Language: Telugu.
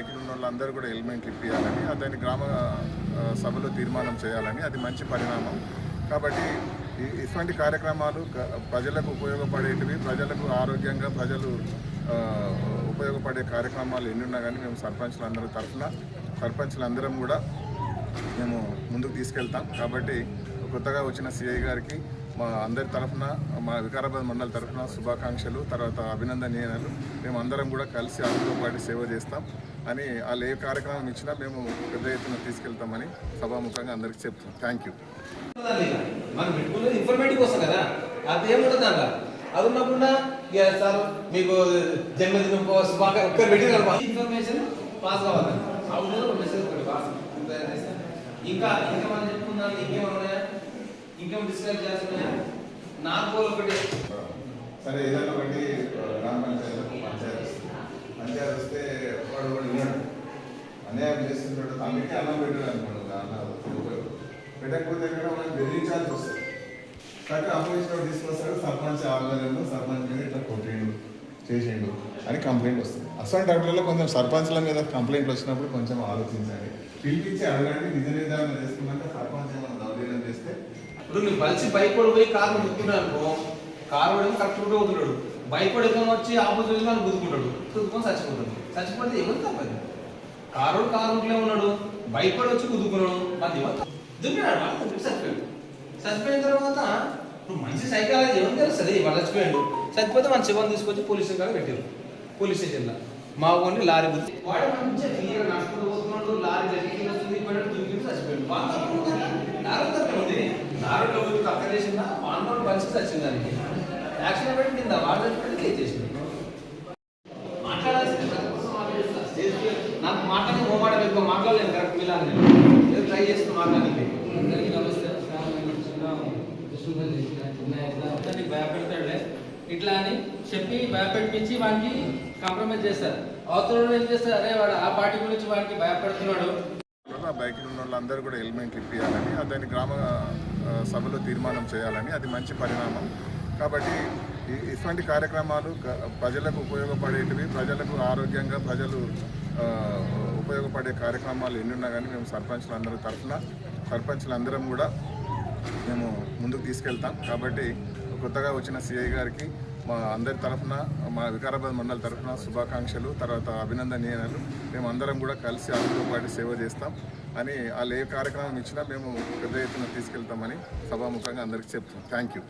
ఆ ఉన్న వాళ్ళందరూ కూడా హెల్మెట్లు ఇప్పించాలని దాన్ని గ్రామ సభలో తీర్మానం చేయాలని అది మంచి పరిణామం. కాబట్టి ఇటువంటి కార్యక్రమాలు ప్రజలకు ఉపయోగపడేటివి ప్రజలకు ఆరోగ్యంగా ప్రజలు ఉపయోగపడే కార్యక్రమాలు ఎన్ని ఉన్నా కానీ మేము సర్పంచ్లందరి తరఫున సర్పంచ్లందరం కూడా మేము ముందుకు తీసుకెళ్తాం. కాబట్టి కొత్తగా వచ్చిన సిఐ గారికి మా అందరి తరఫున మా వికారాబాద్ మండలి తరఫున శుభాకాంక్షలు తర్వాత అభినందనీయాలు. మేము అందరం కూడా కలిసి అందులో పాటు సేవ చేస్తాం. అని వాళ్ళు ఏ కార్యక్రమం ఇచ్చినా మేము పెద్ద ఎత్తున తీసుకెళ్తామని సభాముఖంగా అందరికీ చెప్తాం థ్యాంక్ యూ మనం పెట్టుకునేది ఇన్ఫర్మేటివ్ కోసం కదా. అది ఏముంటుంది అది ఉన్నప్పుడు ఇక సార్ మీకు జన్మదిన శుభాకాంక్షలు ఒక్కరు పెట్టిన ఇన్ఫర్మేషన్ పాస్ అవ్వాలి అవును మెసేజ్ పాస్ ఇంకా ఇంకా మనం చెప్పుకుందాం ఇంకేమన్నా ఇంకేం డిస్కస్ చేస్తున్నాయా నాకు ఒకటి. సరే ఏదైనా ఒకటి గ్రామ పంచాయతీలకు పంచాయతీ పంచాయతీ వస్తే వాడు కూడా విన్నాడు అన్యాయం చేస్తున్నాడు తనకి అన్నం పెట్టాడు అనుకోండి అన్న పెట్టకపోతే కూడా మనం బెదిరించాల్సి వస్తుంది కాబట్టి అపోజిషన్ తీసుకొస్తాడు సర్పంచ్ ఆధ్వర్యంలో సర్పంచ్ మీద ఇట్లా కొట్టిండు చేసిండు అని కంప్లైంట్ వస్తుంది. అసలు అట్లలో కొంచెం సర్పంచ్ల మీద కంప్లైంట్లు వచ్చినప్పుడు కొంచెం ఆలోచించండి పిలిపించి అడగండి నిజ నిర్ధారణ చేసుకున్నాక సర్పంచ్ ఇప్పుడు నువ్వు కలిసి బైక్ పోయి కారు ముట్టుకున్నావు అనుకో కారు వాడేమో కరెక్ట్ రూట్ వదులుడు బైక్ ఎక్కడ వచ్చి ఆపోజిట్ అని గుద్దుకుంటాడు. గుద్దుకొని చచ్చిపోతాడు. చచ్చిపోతే ఎవరు తప్పదు కారు కారు రూట్లో ఉన్నాడు. బైక్ పడి వచ్చి గుద్దుకున్నాడు. మన ఎవరు దుబ్బినాడు చచ్చిపోయాడు. చచ్చిపోయిన తర్వాత నువ్వు మంచి సైకాలజీ ఏమని తెలుస్తుంది. వాళ్ళు చచ్చిపోయాడు. చచ్చిపోతే మన శివం తీసుకొచ్చి పోలీస్ స్టేషన్ పెట్టారు పోలీస్ స్టేషన్లో. మా ఊరిని లారీ గుద్ది వాడు మంచిగా క్లియర్ నడుచుకుంటూ పోతున్నాడు. లారీ జరిగి వస్తుంది పడ్డాడు చచ్చిపోయాడు. వాళ్ళు నాలుగు రోజులు తక్కువ చేసిందా? వాంతో పరిస్థితి వచ్చింది దానికి. యాక్షన్ పెట్టి కింద చచ్చిపోయి కేసు చేసింది. నాకు మాట్లాడి మోమాట ఎక్కువ మాట్లాడలేను. కరెక్ట్ మీలాగా నేను. ఏదో ట్రై చేస్తూ మాట్లాడానికి అందరికీ నమస్తే. అందరినీ ఇట్లా అని చెప్పి భయపెట్టించి వాడికి కాంప్రమైజ్ చేస్తారు. అవతల ఏం చేస్తారు? అరే వాడు ఆ పార్టీ గురించి వాడికి భయపెడుతున్నాడు. ఆ బైక్లు ఉన్న వాళ్ళందరూ కూడా హెల్మెట్ ఇప్పించాలని దాన్ని గ్రామ సభలో తీర్మానం చేయాలని అది మంచి పరిణామం. కాబట్టి ఇటువంటి కార్యక్రమాలు ప్రజలకు ఉపయోగపడేటివి ప్రజలకు ఆరోగ్యంగా ప్రజలు ఉపయోగపడే కార్యక్రమాలు ఎన్ని ఉన్నా కానీ మేము సర్పంచ్లందరి తరఫున సర్పంచ్లందరం కూడా మేము ముందుకు తీసుకెళ్తాం. కాబట్టి కొత్తగా వచ్చిన సిఐ గారికి మా అందరి తరఫున మా వికారాబాద్ మండలి తరఫున శుభాకాంక్షలు తర్వాత అభినందనీయాలు. మేము అందరం కూడా కలిసి అందరూ పాటు సేవ చేస్తాం. అని వాళ్ళు ఏ కార్యక్రమం ఇచ్చినా మేము పెద్ద ఎత్తున తీసుకెళ్తామని సభాముఖంగా అందరికీ చెప్తాం థ్యాంక్ యూ